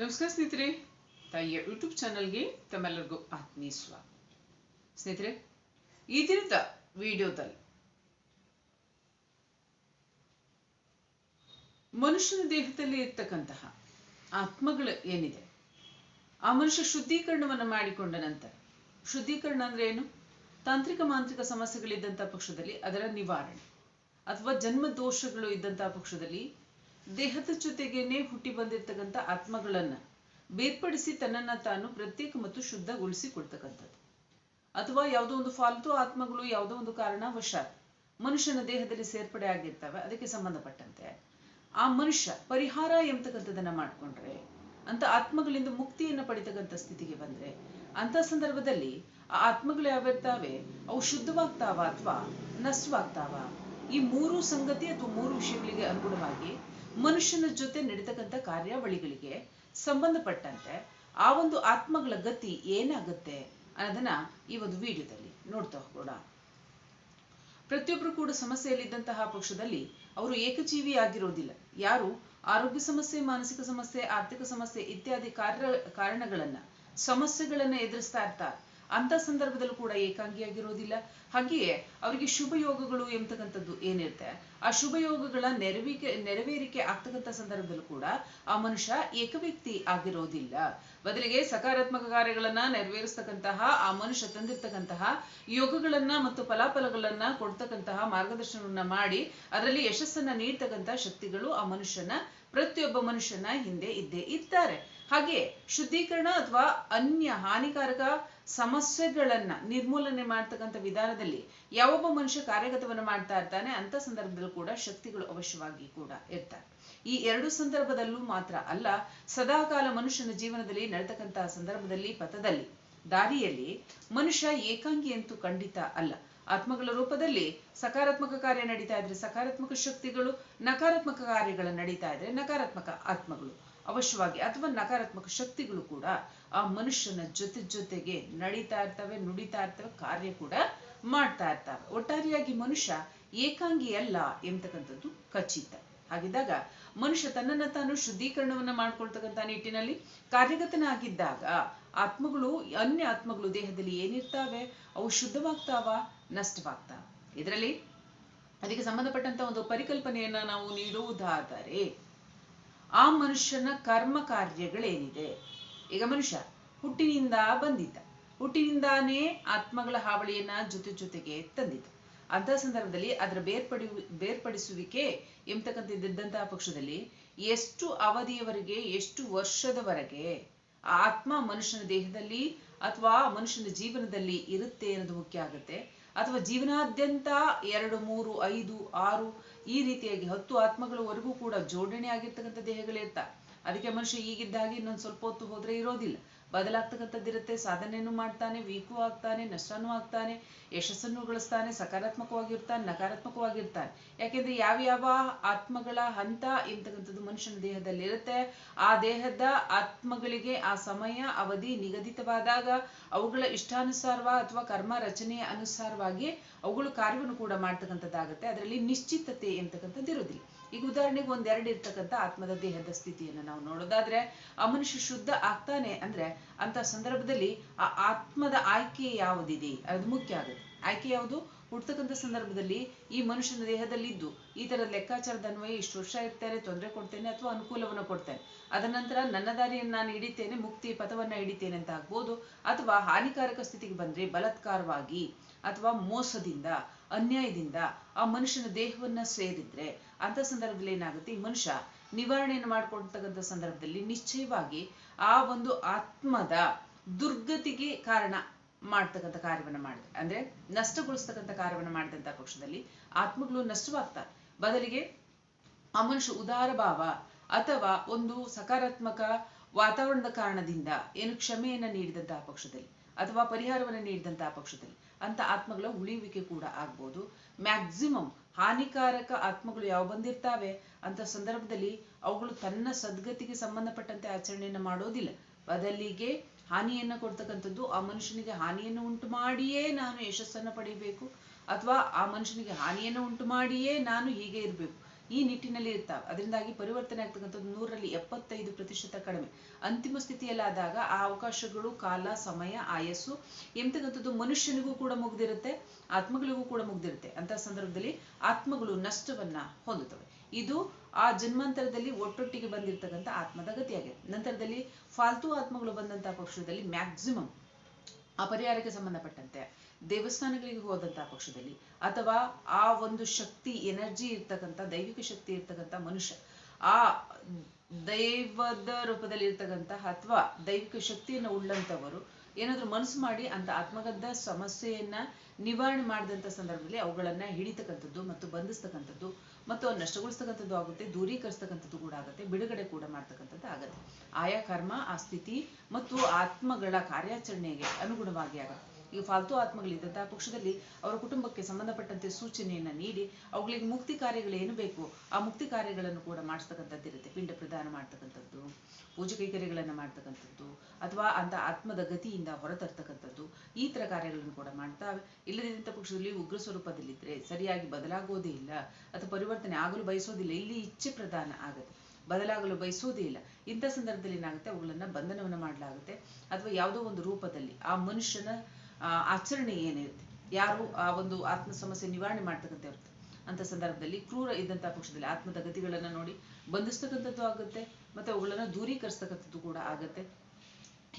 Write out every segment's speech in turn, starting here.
ನಮಸ್ಕಾರ ಸ್ನೇಹಿತರೆ. ತಾಯಿಯ ಯೂಟ್ಯೂಬ್ ಚಾನಲ್ಗೆ ತಮ್ಮೆಲ್ಲರಿಗೂ ಆತ್ಮೀಯ ಸ್ವಾಗತ ಸ್ನೇಹಿತರೆ, ಈ ದಿನದ ವಿಡಿಯೋದಲ್ಲಿ ಮನುಷ್ಯನ ದೇಹದಲ್ಲಿ ಇರ್ತಕ್ಕಂತಹ ಆತ್ಮಗಳು ಏನಿದೆ? ಆ ಮನುಷ್ಯ ಶುದ್ಧೀಕರಣವನ್ನು ಮಾಡಿಕೊಂಡ ನಂತರ, ಶುದ್ಧೀಕರಣ ಅಂದ್ರೆ ಏನು? ತಾಂತ್ರಿಕ ಮಾಂತ್ರಿಕ ಸಮಸ್ಯೆಗಳಿದ್ದಂತಹ ಪಕ್ಷದಲ್ಲಿ ಅದರ ನಿವಾರಣೆ, ಅಥವಾ ಜನ್ಮ ದೋಷಗಳು ಇದ್ದಂತಹ ಪಕ್ಷದಲ್ಲಿ ದೇಹದ ಜೊತೆಗೇನೆ ಹುಟ್ಟಿ ಬಂದಿರತಕ್ಕಂಥ ಆತ್ಮಗಳನ್ನ ಬೇರ್ಪಡಿಸಿ ತನ್ನನ್ನ ತಾನು ಪ್ರತ್ಯೇಕ ಮತ್ತು ಶುದ್ಧಗೊಳಿಸಿಕೊಳ್ತಕ್ಕಂಥದ್ದು ಅಥವಾ ಯಾವುದೋ ಒಂದು ಫಾಲ್ತು ಆತ್ಮಗಳು ಯಾವುದೋ ಒಂದು ಕಾರಣವಶಾತ್ ಮನುಷ್ಯನ ದೇಹದಲ್ಲಿ ಸೇರ್ಪಡೆ ಆಗಿರ್ತವೆ, ಅದಕ್ಕೆ ಸಂಬಂಧಪಟ್ಟಂತೆ. ಆ ಮನುಷ್ಯ ಪರಿಹಾರ ಎಂಬತಕ್ಕಂಥದ್ದನ್ನ ಮಾಡ್ಕೊಂಡ್ರೆ, ಅಂತ ಆತ್ಮಗಳಿಂದ ಮುಕ್ತಿಯನ್ನ ಪಡಿತಕ್ಕಂಥ ಸ್ಥಿತಿಗೆ ಬಂದ್ರೆ ಅಂತ ಸಂದರ್ಭದಲ್ಲಿ ಆ ಆತ್ಮಗಳು ಯಾವಿರ್ತಾವೆ ಅವು ಶುದ್ಧವಾಗ್ತಾವ ಅಥವಾ ನಷ್ಟವಾಗ್ತಾವ ಈ ಮೂರು ಸಂಗತಿ ಅಥವಾ ಮೂರು ವಿಷಯಗಳಿಗೆ ಅನುಗುಣವಾಗಿ ಮನುಷ್ಯನ ಜೊತೆ ನಡೀತಕ್ಕಂಥ ಕಾರ್ಯಾವಳಿಗಳಿಗೆ ಸಂಬಂಧಪಟ್ಟಂತೆ ಆ ಒಂದು ಆತ್ಮಗಳ ಗತಿ ಏನಾಗುತ್ತೆ ಅನ್ನೋದನ್ನ ಈ ಒಂದು ವಿಡಿಯೋದಲ್ಲಿ ನೋಡ್ತಾ ಹೋಗೋಣ. ಪ್ರತಿಯೊಬ್ಬರು ಕೂಡ ಸಮಸ್ಯೆಯಲ್ಲಿದ್ದಂತಹ ಪಕ್ಷದಲ್ಲಿ ಅವರು ಏಕಜೀವಿ ಆಗಿರೋದಿಲ್ಲ. ಯಾರು? ಆರೋಗ್ಯ ಸಮಸ್ಯೆ, ಮಾನಸಿಕ ಸಮಸ್ಯೆ, ಆರ್ಥಿಕ ಸಮಸ್ಯೆ ಇತ್ಯಾದಿ ಕಾರ್ಯ, ಕಾರಣಗಳನ್ನ, ಸಮಸ್ಯೆಗಳನ್ನ ಎದುರಿಸ್ತಾ ಇರ್ತಾರೆ. ಅಂತ ಸಂದರ್ಭದಲ್ಲೂ ಕೂಡ ಏಕಾಂಗಿಯಾಗಿರೋದಿಲ್ಲ. ಹಾಗೆಯೇ ಅವರಿಗೆ ಶುಭ ಯೋಗಗಳು ಎಂಬತಕ್ಕಂಥದ್ದು ಏನಿರುತ್ತೆ? ಆ ಶುಭ ಯೋಗಗಳ ನೆರವಿಕೆ ನೆರವೇರಿಕೆ ಆಗ್ತಕ್ಕಂಥ ಸಂದರ್ಭದಲ್ಲೂ ಕೂಡ ಆ ಮನುಷ್ಯ ಏಕವ್ಯಕ್ತಿ ಆಗಿರೋದಿಲ್ಲ. ಬದಲಿಗೆ ಸಕಾರಾತ್ಮಕ ಕಾರ್ಯಗಳನ್ನ ನೆರವೇರಿಸ್ತಕ್ಕಂತಹ, ಆ ಮನುಷ್ಯ ತಂದಿರ್ತಕ್ಕಂತಹ ಯೋಗಗಳನ್ನ ಮತ್ತು ಫಲಾಫಲಗಳನ್ನ ಕೊಡ್ತಕ್ಕಂತಹ ಮಾರ್ಗದರ್ಶನವನ್ನ ಮಾಡಿ ಅದರಲ್ಲಿ ಯಶಸ್ಸನ್ನ ನೀಡ್ತಕ್ಕಂತಹ ಶಕ್ತಿಗಳು ಆ ಮನುಷ್ಯನ, ಪ್ರತಿಯೊಬ್ಬ ಮನುಷ್ಯನ ಹಿಂದೆ ಇದ್ದೇ ಇರ್ತಾರೆ ಹಾಗೆ ಶುದ್ಧೀಕರಣ ಅಥವಾ ಅನ್ಯ ಹಾನಿಕಾರಕ ಸಮಸ್ಯೆಗಳನ್ನ ನಿರ್ಮೂಲನೆ ಮಾಡ್ತಕ್ಕಂಥ ವಿಧಾನದಲ್ಲಿ ಯಾವೊಬ್ಬ ಮನುಷ್ಯ ಕಾರ್ಯಗತವನ್ನ ಮಾಡ್ತಾ ಇರ್ತಾನೆ, ಅಂತ ಸಂದರ್ಭದಲ್ಲೂ ಕೂಡ ಶಕ್ತಿಗಳು ಅವಶ್ಯವಾಗಿ ಕೂಡ ಇರ್ತಾರೆ ಈ ಎರಡು ಸಂದರ್ಭದಲ್ಲೂ ಮಾತ್ರ ಅಲ್ಲ, ಸದಾಕಾಲ ಮನುಷ್ಯನ ಜೀವನದಲ್ಲಿ ನಡೆತಕ್ಕಂತಹ ಸಂದರ್ಭದಲ್ಲಿ, ಪಥದಲ್ಲಿ, ದಾರಿಯಲ್ಲಿ ಮನುಷ್ಯ ಏಕಾಂಗಿ ಅಂತೂ ಖಂಡಿತ ಅಲ್ಲ. ಆತ್ಮಗಳ ರೂಪದಲ್ಲಿ ಸಕಾರಾತ್ಮಕ ಕಾರ್ಯ ನಡೀತಾ ಇದ್ರೆ ಸಕಾರಾತ್ಮಕ ಶಕ್ತಿಗಳು, ನಕಾರಾತ್ಮಕ ಕಾರ್ಯಗಳ ನಡೀತಾ ಇದ್ರೆ ನಕಾರಾತ್ಮಕ ಆತ್ಮಗಳು. ಅವಶ್ಯವಾಗಿ ಅಥವಾ ನಕಾರಾತ್ಮಕ ಶಕ್ತಿಗಳು ಕೂಡ ಆ ಮನುಷ್ಯನ ಜೊತೆ ಜೊತೆಗೆ ನಡೀತಾ ಇರ್ತವೆ, ನುಡಿತಾ ಇರ್ತವೆ, ಕಾರ್ಯ ಕೂಡ ಮಾಡ್ತಾ ಇರ್ತವೆ. ಒಟ್ಟಾರೆಯಾಗಿ ಮನುಷ್ಯ ಏಕಾಂಗಿ ಅಲ್ಲ ಎಂತಕ್ಕಂಥದ್ದು ಖಚಿತ. ಹಾಗಿದ್ದಾಗ ಮನುಷ್ಯ ತನ್ನನ್ನ ತಾನು ಶುದ್ಧೀಕರಣವನ್ನ ಮಾಡ್ಕೊಳ್ತಕ್ಕಂಥ ನಿಟ್ಟಿನಲ್ಲಿ ಕಾರ್ಯಗತನಾಗಿದ್ದಾಗ ಆತ್ಮಗಳು ಅನ್ಯ ಆತ್ಮಗಳು ದೇಹದಲ್ಲಿ ಏನಿರ್ತಾವೆ, ಅವು ಶುದ್ಧವಾಗ್ತಾವ, ನಷ್ಟವಾಗ್ತಾವ. ಇದರಲ್ಲಿ ಅದಕ್ಕೆ ಸಂಬಂಧಪಟ್ಟಂತ ಒಂದು ಪರಿಕಲ್ಪನೆಯನ್ನ ನಾವು ನೀಡುವುದಾದರೆ ಆ ಮನುಷ್ಯನ ಕರ್ಮ ಕಾರ್ಯಗಳೇನಿದೆ? ಈಗ ಮನುಷ್ಯ ಹುಟ್ಟಿನಿಂದ ಬಂದಿದ್ದ. ಹುಟ್ಟಿನಿಂದಾನೇ ಆತ್ಮಗಳ ಹಾವಳಿಯನ್ನ ಜೊತೆ ಜೊತೆಗೆ ತಂದಿದ್ದ. ಅಂತ ಸಂದರ್ಭದಲ್ಲಿ ಅದರ ಬೇರ್ಪಡಿ ಬೇರ್ಪಡಿಸುವಿಕೆ ಎಂಬತಕ್ಕಂಥದ್ದಂತಹ ಪಕ್ಷದಲ್ಲಿ ಎಷ್ಟು ಅವಧಿಯವರೆಗೆ, ಎಷ್ಟು ವರ್ಷದವರೆಗೆ ಆತ್ಮ ಮನುಷ್ಯನ ದೇಹದಲ್ಲಿ ಅಥವಾ ಮನುಷ್ಯನ ಜೀವನದಲ್ಲಿ ಇರುತ್ತೆ ಅನ್ನೋದು ಮುಖ್ಯ ಆಗುತ್ತೆ. ಅಥವಾ ಜೀವನಾದ್ಯಂತ ಎರಡು, ಮೂರು, ಐದು, ಆರು, ಈ ರೀತಿಯಾಗಿ ಹತ್ತು ಆತ್ಮಗಳವರೆಗೂ ಕೂಡ ಜೋಡಣೆ ಆಗಿರ್ತಕ್ಕಂಥ ದೇಹಗಳಿರ್ತ ಅದಕ್ಕೆ ಮನುಷ್ಯ ಈಗಿದ್ದ ಹಾಗೆ ಇನ್ನೊಂದು ಸ್ವಲ್ಪ ಹೊತ್ತು ಹೋದ್ರೆ ಇರೋದಿಲ್ಲ. ಬದಲಾಗ್ತಕ್ಕಂಥದ್ದಿರುತ್ತೆ ಸಾಧನೆಯನ್ನು ಮಾಡ್ತಾನೆ, ವೀಕು ಆಗ್ತಾನೆ, ನಷ್ಟನೂ ಆಗ್ತಾನೆ, ಯಶಸ್ಸನ್ನು ಗಳಿಸ್ತಾನೆ ಸಕಾರಾತ್ಮಕವಾಗಿರ್ತಾನೆ, ನಕಾರಾತ್ಮಕವಾಗಿರ್ತಾನೆ. ಯಾಕೆಂದ್ರೆ ಯಾವ ಯಾವ ಆತ್ಮಗಳ ಹಂತ ಎಂತಕ್ಕಂಥದ್ದು ಮನುಷ್ಯನ ದೇಹದಲ್ಲಿ ಇರುತ್ತೆ, ಆ ದೇಹದ ಆತ್ಮಗಳಿಗೆ ಆ ಸಮಯ, ಅವಧಿ ನಿಗದಿತವಾದಾಗ ಅವುಗಳ ಇಷ್ಟಾನುಸಾರವ ಅಥವಾ ಕರ್ಮ ರಚನೆಯ ಅನುಸಾರವಾಗಿ ಅವುಗಳು ಕಾರ್ಯವನ್ನು ಕೂಡ ಮಾಡ್ತಕ್ಕಂಥದ್ದಾಗುತ್ತೆ. ಅದರಲ್ಲಿ ನಿಶ್ಚಿತತೆ ಎಂತಕ್ಕಂಥದ್ದು ಇರೋದಿಲ್ಲ ಈಗ ಉದಾಹರಣೆಗೆ ಒಂದೆರಡು ಇರ್ತಕ್ಕಂಥ ಆತ್ಮದ ದೇಹದ ಸ್ಥಿತಿಯನ್ನು ನಾವು ನೋಡೋದಾದ್ರೆ ಆ ಮನುಷ್ಯ ಶುದ್ಧ ಆಗ್ತಾನೆ ಅಂದ್ರೆ ಅಂತ ಸಂದರ್ಭದಲ್ಲಿ ಆ ಆತ್ಮದ ಆಯ್ಕೆ ಯಾವುದಿದೆ? ಅದು ಮುಖ್ಯ ಆಗುತ್ತೆ. ಆಯ್ಕೆ ಯಾವುದು? ಹುಡ್ತಕ್ಕಂಥ ಸಂದರ್ಭದಲ್ಲಿ ಈ ಮನುಷ್ಯನ ದೇಹದಲ್ಲಿದ್ದು ಈ ತರ ಲೆಕ್ಕಾಚಾರದ ಅನ್ವಯ ಇಷ್ಟು ವರ್ಷ ಇರ್ತಾರೆ, ತೊಂದರೆ ಕೊಡ್ತೇನೆ ಅಥವಾ ಅನುಕೂಲವನ್ನು ಕೊಡ್ತೇನೆ. ಅದ ನಂತರ ನನ್ನ ದಾರಿಯನ್ನು ನಾನು ಹಿಡಿತೇನೆ, ಮುಕ್ತಿ ಪಥವನ್ನ ಹಿಡಿತೇನೆ ಅಂತ ಆಗ್ಬೋದು, ಅಥವಾ ಹಾನಿಕಾರಕ ಸ್ಥಿತಿಗೆ ಬಂದ್ರೆ ಬಲತ್ಕಾರವಾಗಿ ಅಥವಾ ಮೋಸದಿಂದ. ಅನ್ಯಾಯದಿಂದ ಆ ಮನುಷ್ಯನ ದೇಹವನ್ನ ಸೇರಿದ್ರೆ ಅಂತ ಸಂದರ್ಭದಲ್ಲಿ ಏನಾಗುತ್ತೆ? ಈ ಮನುಷ್ಯ ನಿವಾರಣೆಯನ್ನು ಮಾಡ್ಕೊಳ್ತಕ್ಕಂಥ ಸಂದರ್ಭದಲ್ಲಿ ನಿಶ್ಚಯವಾಗಿ ಆ ಒಂದು ಆತ್ಮದ ದುರ್ಗತಿಗೆ ಕಾರಣ ಮಾಡ್ತಕ್ಕಂಥ ಕಾರ್ಯವನ್ನ ಮಾಡಿದೆ ಅಂದ್ರೆ ನಷ್ಟಗೊಳಿಸ್ತಕ್ಕಂಥ ಕಾರ್ಯವನ್ನ ಮಾಡಿದಂತ ಪಕ್ಷದಲ್ಲಿ ಆತ್ಮಗಳು ನಷ್ಟವಾಗ್ತಾರೆ ಬದಲಿಗೆ ಆ ಮನುಷ್ಯ ಉದಾರ ಭಾವ ಅಥವಾ ಒಂದು ಸಕಾರಾತ್ಮಕ ವಾತಾವರಣದ ಕಾರಣದಿಂದ ಏನು ಕ್ಷಮೆಯನ್ನ ನೀಡಿದಂತಹ ಪಕ್ಷದಲ್ಲಿ ಅಥವಾ ಪರಿಹಾರವನ್ನು ನೀಡಿದಂತಹ ಪಕ್ಷದಲ್ಲಿ ಅಂತ ಆತ್ಮಗಳ ಉಳಿವಿಕೆ ಕೂಡ ಆಗ್ಬೋದು. ಮ್ಯಾಕ್ಸಿಮಮ್ ಹಾನಿಕಾರಕ ಆತ್ಮಗಳು ಯಾವ ಬಂದಿರ್ತಾವೆ ಅಂತ ಸಂದರ್ಭದಲ್ಲಿ ಅವುಗಳು ತನ್ನ ಸದ್ಗತಿಗೆ ಸಂಬಂಧಪಟ್ಟಂತೆ ಆಚರಣೆಯನ್ನು ಮಾಡೋದಿಲ್ಲ. ಬದಲಿಗೆ ಹಾನಿಯನ್ನ ಕೊಡ್ತಕ್ಕಂಥದ್ದು ಆ ಮನುಷ್ಯನಿಗೆ ಹಾನಿಯನ್ನು ಉಂಟು ಮಾಡಿಯೇ ನಾನು ಯಶಸ್ಸನ್ನು ಪಡಿಬೇಕು. ಅಥವಾ ಆ ಮನುಷ್ಯನಿಗೆ ಹಾನಿಯನ್ನು ಉಂಟು ಮಾಡಿಯೇ ನಾನು ಹೀಗೆ ಇರಬೇಕು. ಈ ನಿಟ್ಟಿನಲ್ಲಿ ಇರ್ತಾವೆ ಅದರಿಂದಾಗಿ ಪರಿವರ್ತನೆ ಆಗ್ತಕ್ಕಂಥದ್ದು ನೂರರಲ್ಲಿ ಎಪ್ಪತ್ತೈದು ಪ್ರತಿಶತ ಕಡಿಮೆ. ಅಂತಿಮ ಸ್ಥಿತಿಯಲ್ಲಾದಾಗ ಆ ಅವಕಾಶಗಳು, ಕಾಲ, ಸಮಯ, ಆಯಸ್ಸು, ಎಂತಕ್ಕಂಥದ್ದು ಮನುಷ್ಯನಿಗೂ ಕೂಡ ಮುಗ್ದಿರುತ್ತೆ, ಆತ್ಮಗಳಿಗೂ ಕೂಡ ಮುಗ್ದಿರುತ್ತೆ. ಅಂತ ಸಂದರ್ಭದಲ್ಲಿ ಆತ್ಮಗಳು ನಷ್ಟವನ್ನ ಹೊಂದುತ್ತವೆ. ಇದು ಆ ಜನ್ಮಾಂತರದಲ್ಲಿ ಒಟ್ಟೊಟ್ಟಿಗೆ ಬಂದಿರತಕ್ಕಂಥ ಆತ್ಮದ ಗತಿಯಾಗಿದೆ. ನಂತರದಲ್ಲಿ ಫಾಲ್ತು ಆತ್ಮಗಳು ಬಂದಂತಹ ಪಕ್ಷದಲ್ಲಿ ಮ್ಯಾಕ್ಸಿಮಮ್ ಆ ಪರಿಹಾರಕ್ಕೆ ಸಂಬಂಧಪಟ್ಟಂತೆ ದೇವಸ್ಥಾನಗಳಿಗೆ ಹೋದಂತಹ ಪಕ್ಷದಲ್ಲಿ ಅಥವಾ ಆ ಒಂದು ಶಕ್ತಿ, ಎನರ್ಜಿ ಇರ್ತಕ್ಕಂಥ, ದೈವಿಕ ಶಕ್ತಿ ಇರ್ತಕ್ಕಂಥ ಮನುಷ್ಯ, ಆ ದೈವದ ರೂಪದಲ್ಲಿ ಇರ್ತಕ್ಕಂತಹ ಅಥವಾ ದೈವಿಕ ಶಕ್ತಿಯನ್ನು ಉಳ್ಳಂತವರು ಏನಾದ್ರೂ ಮನಸ್ಸು ಮಾಡಿ ಅಂತ ಆತ್ಮಗದ್ದ ಸಮಸ್ಯೆಯನ್ನ ನಿವಾರಣೆ ಮಾಡಿದಂಥ ಸಂದರ್ಭದಲ್ಲಿ ಅವುಗಳನ್ನ ಹಿಡಿತಕ್ಕಂಥದ್ದು ಮತ್ತು ಬಂಧಿಸ್ತಕ್ಕಂಥದ್ದು ಮತ್ತು ನಷ್ಟಗೊಳಿಸ್ತಕ್ಕಂಥದ್ದು ಆಗುತ್ತೆ, ದೂರೀಕರಿಸ್ತಕ್ಕಂಥದ್ದು ಕೂಡ ಆಗುತ್ತೆ, ಬಿಡುಗಡೆ ಕೂಡ ಮಾಡ್ತಕ್ಕಂಥದ್ದು ಆಗುತ್ತೆ. ಆಯಾ ಕರ್ಮ, ಆ ಸ್ಥಿತಿ ಮತ್ತು ಆತ್ಮಗಳ ಕಾರ್ಯಾಚರಣೆಗೆ ಅನುಗುಣವಾಗಿ ಆಗುತ್ತೆ. ಈಗ ಫಾಲ್ತು ಆತ್ಮಗಳಿದ್ದಂತಹ ಪಕ್ಷದಲ್ಲಿ ಅವರ ಕುಟುಂಬಕ್ಕೆ ಸಂಬಂಧಪಟ್ಟಂತೆ ಸೂಚನೆಯನ್ನ ನೀಡಿ ಅವುಗಳಿಗೆ ಮುಕ್ತಿ ಕಾರ್ಯಗಳು ಏನು ಬೇಕು ಆ ಮುಕ್ತಿ ಕಾರ್ಯಗಳನ್ನು ಕೂಡ ಮಾಡಿಸ್ತಕ್ಕಂಥದ್ದು ಇರುತ್ತೆ. ಪಿಂಡ ಪ್ರದಾನ ಮಾಡ್ತಕ್ಕಂಥದ್ದು, ಪೂಜೆ ಕೈಕರ್ಯಗಳನ್ನು ಮಾಡ್ತಕ್ಕಂಥದ್ದು, ಅಥವಾ ಅಂತ ಆತ್ಮದ ಗತಿಯಿಂದ ಹೊರತರ್ತಕ್ಕಂಥದ್ದು ಈ ತರ ಕಾರ್ಯಗಳನ್ನು ಕೂಡ ಮಾಡ್ತಾವೆ. ಇಲ್ಲದಿದ್ದಂಥ ಪಕ್ಷದಲ್ಲಿ ಉಗ್ರ ಸ್ವರೂಪದಲ್ಲಿದ್ದರೆ ಸರಿಯಾಗಿ ಬದಲಾಗೋದೇ ಇಲ್ಲ ಅಥವಾ ಪರಿವರ್ತನೆ ಆಗಲು ಬಯಸೋದಿಲ್ಲ. ಇಲ್ಲಿ ಇಚ್ಛೆ ಪ್ರದಾನ ಆಗುತ್ತೆ. ಬದಲಾಗಲು ಬಯಸೋದೇ ಇಲ್ಲ. ಇಂಥ ಸಂದರ್ಭದಲ್ಲಿ ಏನಾಗುತ್ತೆ? ಅವುಗಳನ್ನ ಬಂಧನವನ್ನು ಮಾಡಲಾಗುತ್ತೆ. ಅಥವಾ ಯಾವುದೋ ಒಂದು ರೂಪದಲ್ಲಿ ಆ ಮನುಷ್ಯನ ಆಚರಣೆ ಏನಿರುತ್ತೆ? ಯಾರು ಆ ಒಂದು ಆತ್ಮ ಸಮಸ್ಯೆ ನಿವಾರಣೆ ಮಾಡ್ತಕ್ಕಂಥ ಇರುತ್ತೆ ಅಂತ ಸಂದರ್ಭದಲ್ಲಿ ಕ್ರೂರ ಇದ್ದಂತಹ ಪಕ್ಷದಲ್ಲಿ ಆತ್ಮದ ಗತಿಗಳನ್ನ ನೋಡಿ ಬಂಧಿಸ್ತಕ್ಕಂಥದ್ದು ಆಗುತ್ತೆ, ಮತ್ತೆ ಅವುಗಳನ್ನ ದೂರೀಕರಿಸ್ತಕ್ಕಂಥದ್ದು ಕೂಡ ಆಗುತ್ತೆ.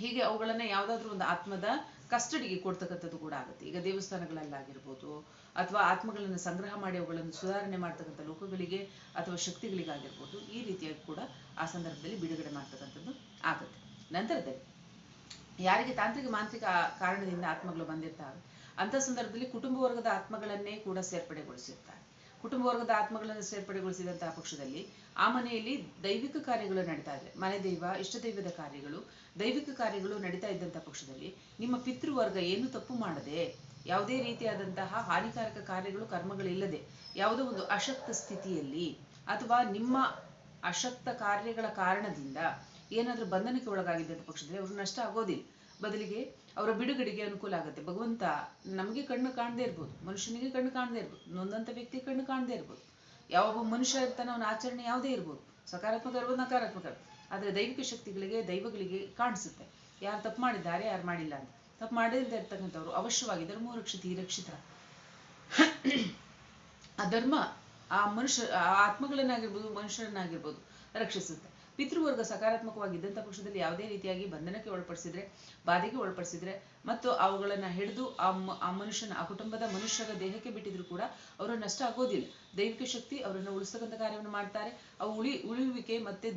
ಹೀಗೆ ಅವುಗಳನ್ನ ಯಾವ್ದಾದ್ರು ಒಂದು ಆತ್ಮದ ಕಸ್ಟಡಿಗೆ ಕೊಡ್ತಕ್ಕಂಥದ್ದು ಕೂಡ ಆಗುತ್ತೆ. ಈಗ ದೇವಸ್ಥಾನಗಳಲ್ಲಾಗಿರ್ಬೋದು, ಅಥವಾ ಆತ್ಮಗಳನ್ನು ಸಂಗ್ರಹ ಮಾಡಿ ಅವುಗಳನ್ನು ಸುಧಾರಣೆ ಮಾಡ್ತಕ್ಕಂಥ ಲೋಕಗಳಿಗೆ ಅಥವಾ ಶಕ್ತಿಗಳಿಗಾಗಿರ್ಬೋದು, ಈ ರೀತಿಯಾಗಿ ಕೂಡ ಆ ಸಂದರ್ಭದಲ್ಲಿ ಬಿಡುಗಡೆ ಮಾಡ್ತಕ್ಕಂಥದ್ದು ಆಗುತ್ತೆ. ನಂತರದಲ್ಲಿ ಯಾರಿಗೆ ತಾಂತ್ರಿಕ ಮಾಂತ್ರಿಕ ಆ- ಕಾರಣದಿಂದ ಆತ್ಮಗಳು ಬಂದಿರ್ತಾವೆ? ಅಂತ ಸಂದರ್ಭದಲ್ಲಿ ಕುಟುಂಬ ವರ್ಗದ ಆತ್ಮಗಳನ್ನೇ ಕೂಡ ಸೇರ್ಪಡೆಗೊಳಿಸಿರ್ತಾರೆ. ಕುಟುಂಬ ವರ್ಗದ ಆತ್ಮಗಳನ್ನು ಸೇರ್ಪಡೆಗೊಳಿಸಿದಂತಹ ಪಕ್ಷದಲ್ಲಿ ಆ ಮನೆಯಲ್ಲಿ ದೈವಿಕ ಕಾರ್ಯಗಳು ನಡೀತಾ ಇದೆ. ಮನೆ ದೈವ, ಇಷ್ಟ ದೈವದ ಕಾರ್ಯಗಳು, ದೈವಿಕ ಕಾರ್ಯಗಳು ನಡೀತಾ ಇದ್ದಂತಹ ಪಕ್ಷದಲ್ಲಿ ನಿಮ್ಮ ಪಿತೃವರ್ಗ ಏನು ತಪ್ಪು ಮಾಡದೆ, ಯಾವುದೇ ರೀತಿಯಾದಂತಹ ಹಾನಿಕಾರಕ ಕಾರ್ಯಗಳು, ಕರ್ಮಗಳಿಲ್ಲದೆ ಯಾವುದೋ ಒಂದು ಅಶಕ್ತ ಸ್ಥಿತಿಯಲ್ಲಿ ಅಥವಾ ನಿಮ್ಮ ಅಶಕ್ತ ಕಾರ್ಯಗಳ ಕಾರಣದಿಂದ ಏನಾದ್ರೂ ಬಂಧನಕ್ಕೆ ಒಳಗಾಗಿದ್ದಂಥ ಪಕ್ಷದಲ್ಲಿ ಅವರು ನಷ್ಟ ಆಗೋದಿಲ್ಲ. ಬದಲಿಗೆ ಅವರ ಬಿಡುಗಡೆಗೆ ಅನುಕೂಲ ಆಗುತ್ತೆ. ಭಗವಂತ ನಮಗೆ ಕಣ್ಣು ಕಾಣದೇ ಇರ್ಬೋದು, ಮನುಷ್ಯನಿಗೆ ಕಣ್ಣು ಕಾಣದೇ ಇರ್ಬೋದು ನೊಂದಂತ ವ್ಯಕ್ತಿ ಕಣ್ಣು ಕಾಣದೇ ಇರ್ಬೋದು. ಯಾವೊಬ್ಬ ಮನುಷ್ಯ ಇರ್ತಾನೆ ಅವನ ಆಚರಣೆ ಯಾವುದೇ ಇರ್ಬೋದು, ಸಕಾರಾತ್ಮಕ ಇರ್ಬೋದು, ನಕಾರಾತ್ಮಕ ಆದರೆ ದೈವಿಕ ಶಕ್ತಿಗಳಿಗೆ, ದೈವಗಳಿಗೆ ಕಾಣಿಸುತ್ತೆ. ಯಾರು ತಪ್ಪು ಮಾಡಿದ್ದಾರೆ, ಯಾರು ಮಾಡಿಲ್ಲ ಅಂತ. ತಪ್ಪು ಮಾಡದೇ ಇರ್ತಕ್ಕಂಥವ್ರು ಅವಶ್ಯವಾಗಿ ಮೂರಕ್ಷಿತ ಈ ರಕ್ಷಿತ. ಆ ಧರ್ಮ ಆ ಮನುಷ್ಯ, ಆ ಆತ್ಮಗಳನ್ನಾಗಿರ್ಬೋದು, ಮನುಷ್ಯರನ್ನಾಗಿರ್ಬೋದು ರಕ್ಷಿಸುತ್ತೆ. ಪಿತೃವರ್ಗ ಸಕಾರಾತ್ಮಕವಾಗಿದ್ದಂಥ ಪಕ್ಷದಲ್ಲಿ ಯಾವುದೇ ರೀತಿಯಾಗಿ ಬಂಧನಕ್ಕೆ ಒಳಪಡಿಸಿದ್ರೆ, ಬಾಧೆಗೆ ಒಳಪಡಿಸಿದ್ರೆ, ಮತ್ತು ಅವುಗಳನ್ನ ಹಿಡಿದು ಆ ಮನುಷ್ಯನ, ಆ ಕುಟುಂಬದ ಮನುಷ್ಯರ ದೇಹಕ್ಕೆ ಬಿಟ್ಟಿದ್ರು ಕೂಡ ಅವರು ನಷ್ಟ ಆಗೋದಿಲ್ಲ. ದೈವಿಕ ಶಕ್ತಿ ಅವರನ್ನು ಉಳಿಸ್ತಕ್ಕಂಥ ಕಾರ್ಯವನ್ನು ಮಾಡ್ತಾರೆ. ಅವು ಉಳಿ, ಉಳಿಯುವಿಕೆ ಮತ್ತೆ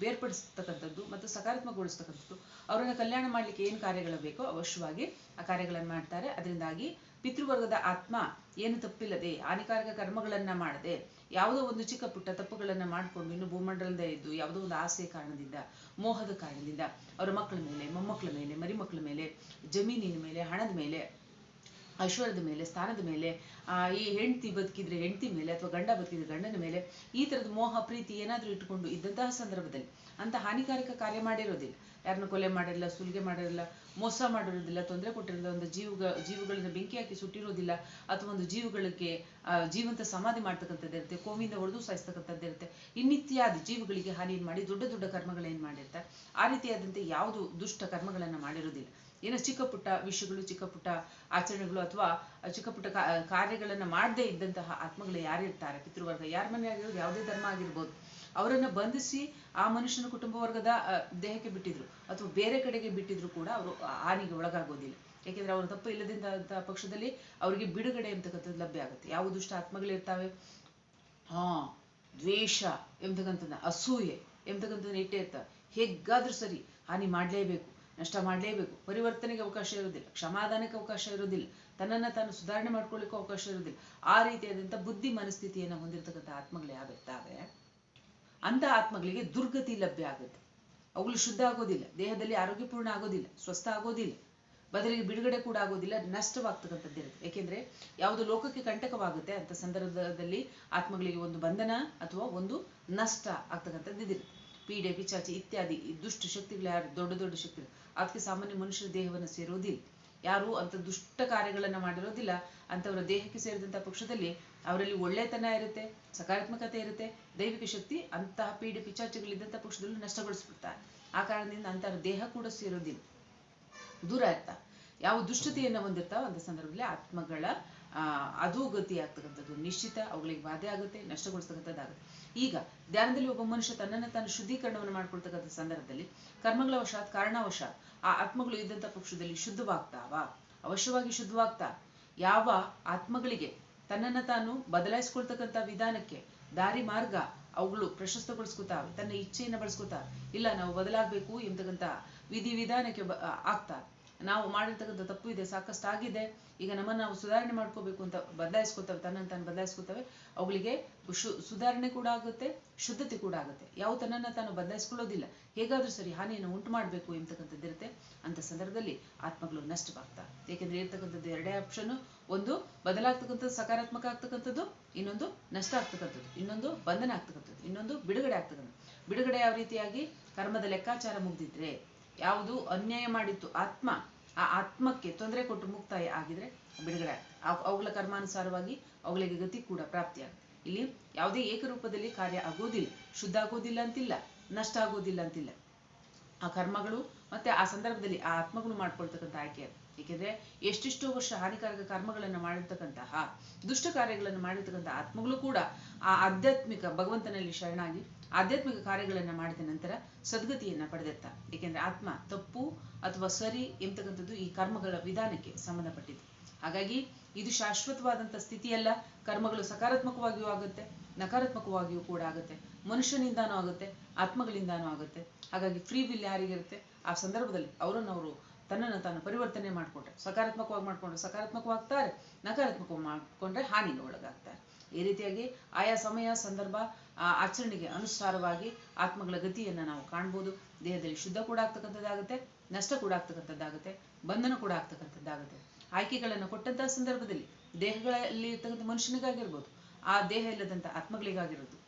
ಬೇರ್ಪಡಿಸ್ತಕ್ಕಂಥದ್ದು ಮತ್ತು ಸಕಾರಾತ್ಮಕಗೊಳಿಸ್ತಕ್ಕಂಥದ್ದು. ಅವರನ್ನು ಕಲ್ಯಾಣ ಮಾಡ್ಲಿಕ್ಕೆ ಏನು ಕಾರ್ಯಗಳು ಬೇಕೋ ಅವಶ್ಯವಾಗಿ ಆ ಕಾರ್ಯಗಳನ್ನು ಮಾಡ್ತಾರೆ. ಅದರಿಂದಾಗಿ ಪಿತೃವರ್ಗದ ಆತ್ಮ ಏನು ತಪ್ಪಿಲ್ಲದೆ ಹಾನಿಕಾರಕ ಕರ್ಮಗಳನ್ನ ಮಾಡದೆ ಯಾವುದೋ ಒಂದು ಚಿಕ್ಕ ಪುಟ್ಟ ತಪ್ಪುಗಳನ್ನ ಮಾಡಿಕೊಂಡು ಇನ್ನು ಭೂಮಂಡಲದ ಇದ್ದು ಯಾವುದೋ ಒಂದು ಆಸೆ ಕಾರಣದಿಂದ, ಮೋಹದ ಕಾರಣದಿಂದ ಅವರ ಮಕ್ಕಳ ಮೇಲೆ, ಮೊಮ್ಮಕ್ಕಳ ಮೇಲೆ, ಮರಿಮಕ್ಕಳ ಮೇಲೆ, ಜಮೀನಿನ ಮೇಲೆ, ಹಣದ ಮೇಲೆ, ಐಶ್ವರ್ಯದ ಮೇಲೆ, ಸ್ಥಾನದ ಮೇಲೆ ಈ ಹೆಂಡತಿ ಬದುಕಿದ್ರೆ ಹೆಂಡತಿ ಮೇಲೆ ಅಥವಾ ಗಂಡ ಬದುಕಿದ್ರೆ ಗಂಡನ ಮೇಲೆ ಈ ತರದ ಮೋಹ, ಪ್ರೀತಿ ಏನಾದ್ರೂ ಇಟ್ಕೊಂಡು ಇದ್ದಂತಹ ಸಂದರ್ಭದಲ್ಲಿ ಅಂತ ಹಾನಿಕಾರಕ ಕಾರ್ಯ ಮಾಡಿರೋದಿಲ್ಲ. ಯಾರನ್ನು ಕೊಲೆ ಮಾಡಿರಲ್ಲ ಸುಲಿಗೆ ಮಾಡಿರಲ್ಲ, ಮೋಸ ಮಾಡಿರೋದಿಲ್ಲ, ತೊಂದರೆ ಕೊಟ್ಟಿರಲ್ಲ ಒಂದು ಜೀವಗ ಜೀವಗಳನ್ನ ಬೆಂಕಿ ಹಾಕಿ ಸುಟ್ಟಿರೋದಿಲ್ಲ, ಅಥವಾ ಒಂದು ಜೀವಗಳಿಗೆ ಜೀವಂತ ಸಮಾಧಿ ಮಾಡ್ತಕ್ಕಂಥದ್ದು ಇರುತ್ತೆ, ಕೋವಿಂದ ಹೊಡೆದು ಸಾಯಿಸ್ತಕ್ಕಂಥದ್ದು ಇರುತ್ತೆ, ಇನ್ನಿತ್ಯಾದಿ ಜೀವಗಳಿಗೆ ಹಾನಿ ಮಾಡಿ ದೊಡ್ಡ ದೊಡ್ಡ ಕರ್ಮಗಳೇನ್ ಮಾಡಿರ್ತಾರೆ. ಆ ರೀತಿಯಾದಂತೆ ಯಾವುದು ದುಷ್ಟ ಕರ್ಮಗಳನ್ನು ಮಾಡಿರೋದಿಲ್ಲ. ಏನೋ ಚಿಕ್ಕ ಪುಟ್ಟ ವಿಷಯಗಳು, ಚಿಕ್ಕ ಪುಟ್ಟ ಆಚರಣೆಗಳು ಅಥವಾ ಚಿಕ್ಕ ಪುಟ್ಟ ಕಾರ್ಯಗಳನ್ನ ಮಾಡದೇ ಇದ್ದಂತಹ ಆತ್ಮಗಳು ಯಾರಿರ್ತಾರೆ ಪಿತೃವರ್ಗ. ಯಾರ ಮನೆ ಆಗಿರೋದು ಯಾವುದೇ ಧರ್ಮ ಆಗಿರ್ಬೋದು. ಅವರನ್ನ ಬಂಧಿಸಿ ಆ ಮನುಷ್ಯನ ಕುಟುಂಬ ವರ್ಗದ ದೇಹಕ್ಕೆ ಬಿಟ್ಟಿದ್ರು ಅಥವಾ ಬೇರೆ ಕಡೆಗೆ ಬಿಟ್ಟಿದ್ರು ಕೂಡ ಅವರು ಹಾನಿಗೆ ಒಳಗಾಗೋದಿಲ್ಲ. ಯಾಕೆಂದ್ರೆ ಅವರು ತಪ್ಪು ಇಲ್ಲದಿಂದ ಪಕ್ಷದಲ್ಲಿ ಅವರಿಗೆ ಬಿಡುಗಡೆ ಅಂತಕ್ಕಂಥದ್ದು ಲಭ್ಯ ಆಗುತ್ತೆ. ಯಾವ ದುಷ್ಟ ಆತ್ಮಗಳಿರ್ತಾವೆ? ಹಾ, ದ್ವೇಷ ಎಂಬತಕ್ಕಂಥದ್ದು ಅಸೂಯೆ ಎಂಬತಕ್ಕಂಥದ್ದು ಇಟ್ಟೇ ಇರ್ತಾವೆ. ಹೇಗಾದ್ರೂ ಸರಿ ಹಾನಿ ಮಾಡ್ಲೇಬೇಕು. ನಷ್ಟ ಮಾಡಲೇಬೇಕು. ಪರಿವರ್ತನೆಗೆ ಅವಕಾಶ ಇರೋದಿಲ್ಲ ಕ್ಷಮಾದಾನಕ್ಕೆ ಅವಕಾಶ ಇರೋದಿಲ್ಲ ತನ್ನನ್ನ ತಾನು ಸುಧಾರಣೆ ಮಾಡ್ಕೊಳ್ಳಿಕ್ಕೂ ಅವಕಾಶ ಇರೋದಿಲ್ಲ ಆ ರೀತಿಯಾದಂಥ ಬುದ್ಧಿ ಮನಸ್ಥಿತಿಯನ್ನು ಹೊಂದಿರತಕ್ಕಂಥ ಆತ್ಮಗಳು ಯಾವಿರ್ತಾವೆ ಅಂಥ ಆತ್ಮಗಳಿಗೆ ದುರ್ಗತಿ ಲಭ್ಯ ಆಗುತ್ತೆ. ಅವುಗಳು ಶುದ್ಧ ಆಗೋದಿಲ್ಲ, ದೇಹದಲ್ಲಿ ಆರೋಗ್ಯಪೂರ್ಣ ಆಗೋದಿಲ್ಲ, ಸ್ವಸ್ಥ ಆಗೋದಿಲ್ಲ. ಬದಲಿಗೆ ಬಿಡುಗಡೆ ಕೂಡ ಆಗೋದಿಲ್ಲ, ನಷ್ಟವಾಗ್ತಕ್ಕಂಥದ್ದು ಇರುತ್ತೆ. ಯಾಕೆಂದ್ರೆ ಯಾವುದು ಲೋಕಕ್ಕೆ ಕಂಟಕವಾಗುತ್ತೆ ಅಂತ ಸಂದರ್ಭದಲ್ಲಿ ಆತ್ಮಗಳಿಗೆ ಒಂದು ಬಂಧನ ಅಥವಾ ಒಂದು ನಷ್ಟ ಆಗ್ತಕ್ಕಂಥದ್ದು ಇದಿರುತ್ತೆ ಪೀಡೆ ಪಿಚಾಚಿ ಇತ್ಯಾದಿ ದುಷ್ಟ ಶಕ್ತಿಗಳು ಯಾರು? ದೊಡ್ಡ ದೊಡ್ಡ ಶಕ್ತಿ ಅದಕ್ಕೆ ಸಾಮಾನ್ಯ ಮನುಷ್ಯರ ದೇಹವನ್ನು ಸೇರೋದಿಲ್ಲ ಯಾರು ಅಂತ ದುಷ್ಟ ಕಾರ್ಯಗಳನ್ನ ಮಾಡಿರೋದಿಲ್ಲ. ಅಂತವರ ದೇಹಕ್ಕೆ ಸೇರಿದಂತ ಪಕ್ಷದಲ್ಲಿ ಅವರಲ್ಲಿ ಒಳ್ಳೆತನ ಇರುತ್ತೆ, ಸಕಾರಾತ್ಮಕತೆ ಇರುತ್ತೆ, ದೈವಿಕ ಶಕ್ತಿ ಅಂತಹ ಪೀಡೆ ಪಿಚಾಚಿಗಳಿದ್ದಂಥ ಪಕ್ಷದಲ್ಲೂ ನಷ್ಟಗೊಳಿಸ್ಬಿಡ್ತಾರೆ. ಆ ಕಾರಣದಿಂದ ಅಂತವ್ರ ದೇಹ ಕೂಡ ಸೇರೋದಿಲ್ಲ ದೂರ ಇರ್ತಾ ಯಾವ ದುಷ್ಟತೆಯನ್ನ ಹೊಂದಿರ್ತಾವ ಅಂತ ಸಂದರ್ಭದಲ್ಲಿ ಆತ್ಮಗಳ ಆ ಗತಿ ಆಗ್ತಕ್ಕಂಥದ್ದು. ನಿಶ್ಚಿತ ಅವುಗಳಿಗೆ ಬಾಧೆ ಆಗುತ್ತೆ, ನಷ್ಟಗೊಳಿಸ್ತಕ್ಕಂಥದ್ದಾಗುತ್ತೆ. ಈಗ ಧ್ಯಾನದಲ್ಲಿ ಒಬ್ಬ ಮನುಷ್ಯ ತನ್ನನ್ನು ತಾನು ಶುದ್ಧೀಕರಣವನ್ನು ಮಾಡ್ಕೊಳ್ತಕ್ಕಂಥ ಸಂದರ್ಭದಲ್ಲಿ ಕರ್ಮಗಳ ವಶಾತ್ ಕಾರಣವಶಾತ್ ಆ ಆತ್ಮಗಳು ಇದ್ದಂಥ ಪಕ್ಷದಲ್ಲಿ ಶುದ್ಧವಾಗ್ತಾವ? ಅವಶ್ಯವಾಗಿ ಶುದ್ಧವಾಗ್ತಾ? ಯಾವ ಆತ್ಮಗಳಿಗೆ ತನ್ನನ್ನ ತಾನು ಬದಲಾಯಿಸ್ಕೊಳ್ತಕ್ಕಂಥ ವಿಧಾನಕ್ಕೆ ದಾರಿ ಮಾರ್ಗ ಅವುಗಳು ಪ್ರಶಸ್ತಗೊಳಿಸ್ಕೊತಾವೆ, ತನ್ನ ಇಚ್ಛೆಯನ್ನು ಬಳಸ್ಕೊತಾವೆ. ಇಲ್ಲ, ನಾವು ಬದಲಾಗಬೇಕು ವಿಧಿ ವಿಧಾನಕ್ಕೆ ಆಗ್ತಾ ನಾವು ಮಾಡಿರ್ತಕ್ಕಂಥ ತಪ್ಪು ಇದೆ, ಸಾಕಷ್ಟು ಆಗಿದೆ, ಈಗ ನಮ್ಮನ್ನು ನಾವು ಸುಧಾರಣೆ ಮಾಡ್ಕೋಬೇಕು ಅಂತ ಬದಲಾಯಿಸ್ಕೊತವೆ, ತನ್ನ ತಾನು ಬದಲಾಯಿಸ್ಕೊತವೆ, ಅವುಗಳಿಗೆ ಶು, ಸುಧಾರಣೆ ಕೂಡ ಆಗುತ್ತೆ, ಶುದ್ಧತೆ ಕೂಡ ಆಗುತ್ತೆ. ಯಾವ ತನ್ನನ್ನು ತಾನು ಬದಲಾಯಿಸ್ಕೊಳ್ಳೋದಿಲ್ಲ. ಹೇಗಾದ್ರೂ ಸರಿ ಹಾನಿಯನ್ನು ಉಂಟು ಮಾಡಬೇಕು ಎಂಬತಕ್ಕಂಥದ್ದಿರುತ್ತೆ ಅಂತ ಸಂದರ್ಭದಲ್ಲಿ ಆತ್ಮಗಳು ನಷ್ಟವಾಗ್ತಾ, ಏಕೆಂದ್ರೆ ಇರ್ತಕ್ಕಂಥದ್ದು ಎರಡೇ ಆಪ್ಷನ್ ಒಂದು ಬದಲಾಗ್ತಕ್ಕಂಥದ್ದು, ಸಕಾರಾತ್ಮಕ ಆಗ್ತಕ್ಕಂಥದ್ದು, ಇನ್ನೊಂದು ನಷ್ಟ ಆಗ್ತಕ್ಕಂಥದ್ದು, ಇನ್ನೊಂದು ಬಂಧನ ಆಗ್ತಕ್ಕಂಥದ್ದು, ಇನ್ನೊಂದು ಬಿಡುಗಡೆ ಆಗ್ತಕ್ಕಂಥದ್ದು. ಬಿಡುಗಡೆ ಯಾವ ರೀತಿಯಾಗಿ? ಕರ್ಮದ ಲೆಕ್ಕಾಚಾರ ಮುಗ್ದಿದ್ರೆ ಯಾವುದು ಅನ್ಯಾಯ ಮಾಡಿತ್ತು ಆತ್ಮ, ಆ ಆತ್ಮಕ್ಕೆ ತೊಂದರೆ ಕೊಟ್ಟು ಮುಕ್ತಾಯ ಆಗಿದ್ರೆ ಬಿಡುಗಡೆ ಅವುಗಳ ಕರ್ಮಾನುಸಾರವಾಗಿ ಅವುಗಳಿಗೆ ಗತಿ ಕೂಡ ಪ್ರಾಪ್ತಿಯಾಗುತ್ತೆ ಇಲ್ಲಿ ಯಾವುದೇ ಏಕರೂಪದಲ್ಲಿ ಕಾರ್ಯ ಆಗೋದಿಲ್ಲ, ಶುದ್ಧ ಆಗೋದಿಲ್ಲ ಅಂತಿಲ್ಲ, ನಷ್ಟ ಆಗೋದಿಲ್ಲ ಅಂತಿಲ್ಲ. ಆ ಕರ್ಮಗಳು ಮತ್ತೆ ಆ ಸಂದರ್ಭದಲ್ಲಿ ಆ ಆತ್ಮಗಳು ಮಾಡ್ಕೊಳ್ತಕ್ಕಂಥ ಆಯ್ಕೆ. ಏಕೆಂದ್ರೆ ಎಷ್ಟೆಷ್ಟೋ ವರ್ಷ ಹಾನಿಕಾರಕ ಕರ್ಮಗಳನ್ನ ಮಾಡಿರ್ತಕ್ಕಂತಹ, ದುಷ್ಟ ಕಾರ್ಯಗಳನ್ನು ಮಾಡಿರ್ತಕ್ಕಂಥ ಆತ್ಮಗಳು ಕೂಡ ಆ ಆಧ್ಯಾತ್ಮಿಕ ಭಗವಂತನಲ್ಲಿ ಶರಣಾಗಿ ಆಧ್ಯಾತ್ಮಿಕ ಕಾರ್ಯಗಳನ್ನ ಮಾಡಿದ ನಂತರ ಸದ್ಗತಿಯನ್ನ ಪಡೆದಿರ್ತಾರೆ ಏಕೆಂದ್ರೆ ಆತ್ಮ ತಪ್ಪು ಅಥವಾ ಸರಿ ಎಂಬತಕ್ಕಂಥದ್ದು ಈ ಕರ್ಮಗಳ ವಿಧಾನಕ್ಕೆ ಸಂಬಂಧಪಟ್ಟಿದೆ ಹಾಗಾಗಿ ಇದು ಶಾಶ್ವತವಾದಂಥ ಸ್ಥಿತಿಯಲ್ಲ. ಕರ್ಮಗಳು ಸಕಾರಾತ್ಮಕವಾಗಿಯೂ ಆಗುತ್ತೆ, ನಕಾರಾತ್ಮಕವಾಗಿಯೂ ಕೂಡ ಆಗುತ್ತೆ. ಮನುಷ್ಯನಿಂದಾನೂ ಆಗುತ್ತೆ, ಆತ್ಮಗಳಿಂದಾನೂ ಆಗುತ್ತೆ. ಹಾಗಾಗಿ ಫ್ರೀ ವಿಲ್ ಯಾರಿಗಿರುತ್ತೆ? ಆ ಸಂದರ್ಭದಲ್ಲಿ ಅವರನ್ನು ಅವರು ತನ್ನನ್ನು ತಾನು ಪರಿವರ್ತನೆ ಮಾಡಿಕೊಂಡ್ರೆ. ಸಕಾರಾತ್ಮಕವಾಗಿ ಮಾಡಿಕೊಂಡ್ರೆ ಸಕಾರಾತ್ಮಕವಾಗ್ತಾರೆ, ನಕಾರಾತ್ಮಕವಾಗಿ ಮಾಡಿಕೊಂಡ್ರೆ ಹಾನಿಗೆ ಒಳಗಾಗ್ತಾರೆ. ಈ ರೀತಿಯಾಗಿ ಆಯಾ ಸಮಯ, ಸಂದರ್ಭ ಆಚರಣೆಗೆ ಅನುಸಾರವಾಗಿ ಆತ್ಮಗಳ ಗತಿಯನ್ನ ನಾವು ಕಾಣ್ಬೋದು. ದೇಹದಲ್ಲಿ ಶುದ್ಧ ಕೂಡ ಆಗ್ತಕ್ಕಂಥದ್ದಾಗುತ್ತೆ, ನಷ್ಟ ಕೂಡ ಆಗ್ತಕ್ಕಂಥದ್ದಾಗುತ್ತೆ, ಬಂಧನ ಕೂಡ ಆಗ್ತಕ್ಕಂಥದ್ದಾಗುತ್ತೆ. ಆಯ್ಕೆಗಳನ್ನು ಕೊಟ್ಟಂತಹ ಸಂದರ್ಭದಲ್ಲಿ ದೇಹಗಳಲ್ಲಿ ಇರ್ತಕ್ಕಂಥ ಮನುಷ್ಯನಿಗಾಗಿರ್ಬೋದು, ಆ ದೇಹ ಇಲ್ಲದಂತ ಆತ್ಮಗಳಿಗಾಗಿರೋದು,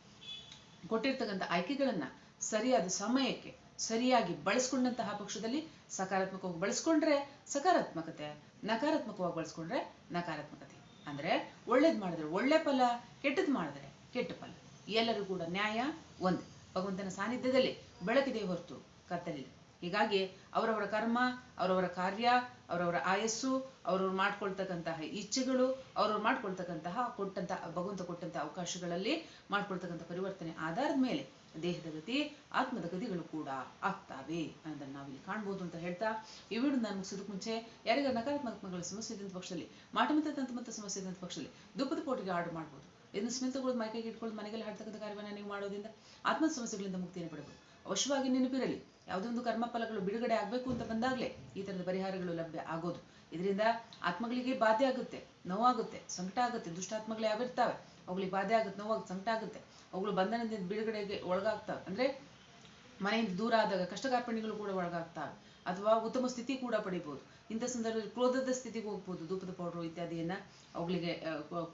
ಕೊಟ್ಟಿರ್ತಕ್ಕಂಥ ಆಯ್ಕೆಗಳನ್ನ ಸರಿಯಾದ ಸಮಯಕ್ಕೆ ಸರಿಯಾಗಿ ಬಳಸ್ಕೊಂಡಂತಹ ಪಕ್ಷದಲ್ಲಿ ಸಕಾರಾತ್ಮಕವಾಗಿ ಬಳಸ್ಕೊಂಡ್ರೆ ಸಕಾರಾತ್ಮಕತೆ, ನಕಾರಾತ್ಮಕವಾಗಿ ಬಳಸ್ಕೊಂಡ್ರೆ ನಕಾರಾತ್ಮಕತೆ. ಅಂದ್ರೆ ಒಳ್ಳೇದ್ ಮಾಡಿದ್ರೆ ಒಳ್ಳೆ ಫಲ, ಕೆಟ್ಟದ್ ಮಾಡಿದ್ರೆ ಕೆಟ್ಟ ಫಲ. ಎಲ್ಲರೂ ಕೂಡ ನ್ಯಾಯ ಒಂದೇ. ಭಗವಂತನ ಸಾನ್ನಿಧ್ಯದಲ್ಲಿ ಬೆಳಕಿದೆ ಹೊರತು ಕತ್ತಲಿಲ್ಲ. ಹೀಗಾಗಿ ಅವರವರ ಕರ್ಮ, ಅವರವರ ಕಾರ್ಯ, ಅವರವರ ಆಯಸ್ಸು, ಅವರವ್ರು ಮಾಡ್ಕೊಳ್ತಕ್ಕಂತಹ ಇಚ್ಛೆಗಳು, ಅವ್ರವ್ರು ಮಾಡ್ಕೊಳ್ತಕ್ಕಂತಹ ಕೊಟ್ಟಂತಹ ಭಗವಂತ ಕೊಟ್ಟಂತಹ ಅವಕಾಶಗಳಲ್ಲಿ ಮಾಡ್ಕೊಳ್ತಕ್ಕಂಥ ಪರಿವರ್ತನೆ ಆಧಾರದ ಮೇಲೆ ದೇಹದ ಗತಿ, ಆತ್ಮದ ಗತಿಗಳು ಕೂಡ ಆಗ್ತಾವೆ ಅನ್ನೋದನ್ನ ನಾವಿಲ್ಲಿ ಕಾಣ್ಬೋದು ಅಂತ ಹೇಳ್ತಾ ಈ ವಿಡಿಯೋ ನಾನು ಮುಗಿಸೋದಕ್ಕೆ ಮುಂಚೆ ಯಾರಿಗ ನಕಾರಾತ್ಮಕಗಳ ಸಮಸ್ಯೆ ಇದ್ದಂಥ ಪಕ್ಷದಲ್ಲಿ, ಮಾಟ ಮತ್ತು ತಂತುಮತ್ತ ಸಮಸ್ಯೆ ಇದ್ದಂಥ ಪಕ್ಷದಲ್ಲಿ ದುಃಖದ ಪೋಟಿಗೆ ಆರ್ಡರ್ ಮಾಡ್ಬೋದು. ಇದನ್ನು ಸ್ಮಿತಗಳು ಮೈಕೈಗೆ ಇಟ್ಕೊಳ್ಳೋದು ಮನೆಗೆಲ್ಲ ಹಾಡ್ತಕ್ಕಂಥ ಕಾರ್ಯವನ್ನು ನೀವು ಮಾಡೋದ್ರಿಂದ ಆತ್ಮ ಸಮಸ್ಯೆಗಳಿಂದ ಮುಕ್ತಿಯನ್ನು ಪಡಬಹುದು ಅವಶ್ಯವಾಗಿ ನೆನಪಿರಲಿ ಯಾವುದೊಂದು ಒಂದು ಕರ್ಮ ಫಲಗಳು ಬಿಡುಗಡೆ ಆಗಬೇಕು ಅಂತ ಬಂದಾಗಲೇ ಈ ಥರದ ಪರಿಹಾರಗಳು ಲಭ್ಯ ಆಗೋದು. ಇದರಿಂದ ಆತ್ಮಗಳಿಗೆ ಬಾಧೆ ಆಗುತ್ತೆ, ನೋವಾಗುತ್ತೆ, ಸಂಕಟ ಆಗುತ್ತೆ, ದುಷ್ಟಾತ್ಮಗಳು ಯಾವಿರ್ತಾವೆ ಅವುಗಳಿಗೆ ಬಾಧೆ ಆಗುತ್ತೆ ನೋವಾಗುತ್ತೆ ಸಂಕಟ ಆಗುತ್ತೆ ಅವುಗಳು ಬಂಧನದಿಂದ ಬಿಡುಗಡೆಗೆ ಒಳಗಾಗ್ತವೆ ಅಂದ್ರೆ ಮನೆಯಿಂದ ದೂರ ಆದಾಗ ಕಷ್ಟ ಕಾರ್ಪಣ್ಯಗಳು ಕೂಡ ಒಳಗಾಗ್ತವೆ ಅಥವಾ ಉತ್ತಮ ಸ್ಥಿತಿ ಕೂಡ ಪಡಿಬಹುದು ಇಂಥ ಸಂದರ್ಭದಲ್ಲಿ ಕ್ರೋಧದ ಸ್ಥಿತಿಗೆ ಹೋಗ್ಬೋದು, ಧೂಪದ ಪೌಡರ್ ಇತ್ಯಾದಿಯನ್ನ ಅವುಗಳಿಗೆ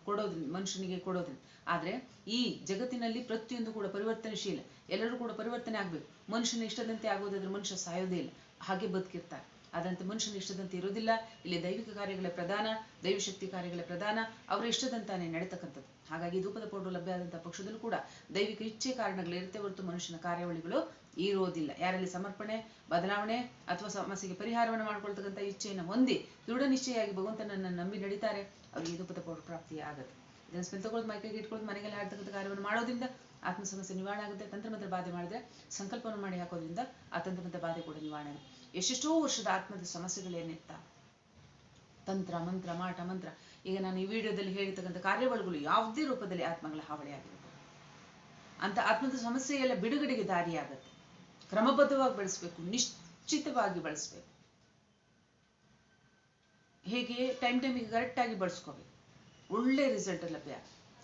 ಕೊಡೋದ್ರಿಂದ, ಮನುಷ್ಯನಿಗೆ ಕೊಡೋದ್ರಿಂದ. ಆದ್ರೆ ಈ ಜಗತ್ತಿನಲ್ಲಿ ಪ್ರತಿಯೊಂದು ಕೂಡ ಪರಿವರ್ತನಶೀಲ. ಎಲ್ಲರೂ ಕೂಡ ಪರಿವರ್ತನೆ ಆಗ್ಬೇಕು. ಮನುಷ್ಯನ ಇಷ್ಟದಂತೆ ಆಗೋದಾದ್ರೆ ಮನುಷ್ಯ ಸಾಯೋದೇ ಇಲ್ಲ. ಹಾಗೆ ಬದುಕಿರ್ತಾರೆ. ಅದಂತೆ ಮನುಷ್ಯನ ಇಷ್ಟದಂತೆ ಇರೋದಿಲ್ಲ ಇಲ್ಲಿ ದೈವಿಕ ಕಾರ್ಯಗಳ ಪ್ರಧಾನ ದೈವಶಕ್ತಿ ಕಾರ್ಯಗಳ ಪ್ರಧಾನ, ಅವರ ಇಷ್ಟದಂತಾನೆ ನಡೀತಕ್ಕಂಥದ್ದು. ಹಾಗಾಗಿ ಧೂಪದ ಪೌಡರ್ ಲಭ್ಯ ಆದಂತಹ ಪಕ್ಷದಲ್ಲೂ ಕೂಡ ದೈವಿಕ ಇಚ್ಛೆ ಕಾರಣಗಳಿರುತ್ತೆ ಹೊರತು ಮನುಷ್ಯನ ಕಾರ್ಯಾವಳಿಗಳು ಇರೋದಿಲ್ಲ. ಯಾರಲ್ಲಿ ಸಮರ್ಪಣೆ, ಬದಲಾವಣೆ ಅಥವಾ ಸಮಸ್ಯೆಗೆ ಪರಿಹಾರವನ್ನು ಮಾಡ್ಕೊಳ್ತಕ್ಕಂಥ ಇಚ್ಛೆಯನ್ನು ಹೊಂದಿ ದೃಢ ನಿಶ್ಚಯಾಗಿ ಭಗವಂತನನ್ನ ನಂಬಿ ನಡೀತಾರೆ, ಅವರಿಗೆ ಧೂಪದ ಪೌಡರ್ ಪ್ರಾಪ್ತಿ ಆಗುತ್ತೆ ಇದನ್ನು ಸ್ಮೆಲ್ ಮೈಕೈಗೆ ಇಟ್ಕೊಳ್ಳೋದು ಮನೆಗೆಲ್ಲ ಆಗ್ತಕ್ಕಂಥ ಕಾರ್ಯವನ್ನು ಮಾಡೋದ್ರಿಂದ ಆತ್ಮ ಸಮಸ್ಯೆ ನಿವಾರಣೆ ಆಗುತ್ತೆ. ತಂತ್ರಮಂತ್ರ ಬಾಧೆ ಮಾಡಿದ್ರೆ ಸಂಕಲ್ಪವನ್ನು ಮಾಡಿ ಹಾಕೋದ್ರಿಂದ ಆ ತಂತ್ರಮಂತ್ರ ಬಾಧೆ ಕೂಡ ನಿವಾರಣೆ ಆಗುತ್ತೆ. ಎಷ್ಟೆಷ್ಟೋ ವರ್ಷದ ಆತ್ಮದ ಸಮಸ್ಯೆಗಳೇನಿತ್ತ ತಂತ್ರ, ಮಂತ್ರ, ಮಾಟ, ಮಂತ್ರ. ಈಗ ನಾನು ಈ ವಿಡಿಯೋದಲ್ಲಿ ಹೇಳಿರ್ತಕ್ಕಂಥ ಕಾರ್ಯಬಲಗಳು ಯಾವುದೇ ರೂಪದಲ್ಲಿ ಆತ್ಮಗಳ ಹಾವಳಿಯಾಗಿರ್ಬೋದು ಅಂತ ಆತ್ಮದ ಸಮಸ್ಯೆ ಎಲ್ಲ ಬಿಡುಗಡೆಗೆ ದಾರಿಯಾಗತ್ತೆ. ಕ್ರಮಬದ್ಧವಾಗಿ ಬಳಸಬೇಕು, ನಿಶ್ಚಿತವಾಗಿ ಬಳಸಬೇಕು. ಹೇಗೆ? ಟೈಮ್ ಟೈಮಿಗೆ ಕರೆಕ್ಟಾಗಿ ಬಳಸ್ಕೋಬೇಕು. ಒಳ್ಳೆ ರಿಸಲ್ಟ್ ಲಭ್ಯ.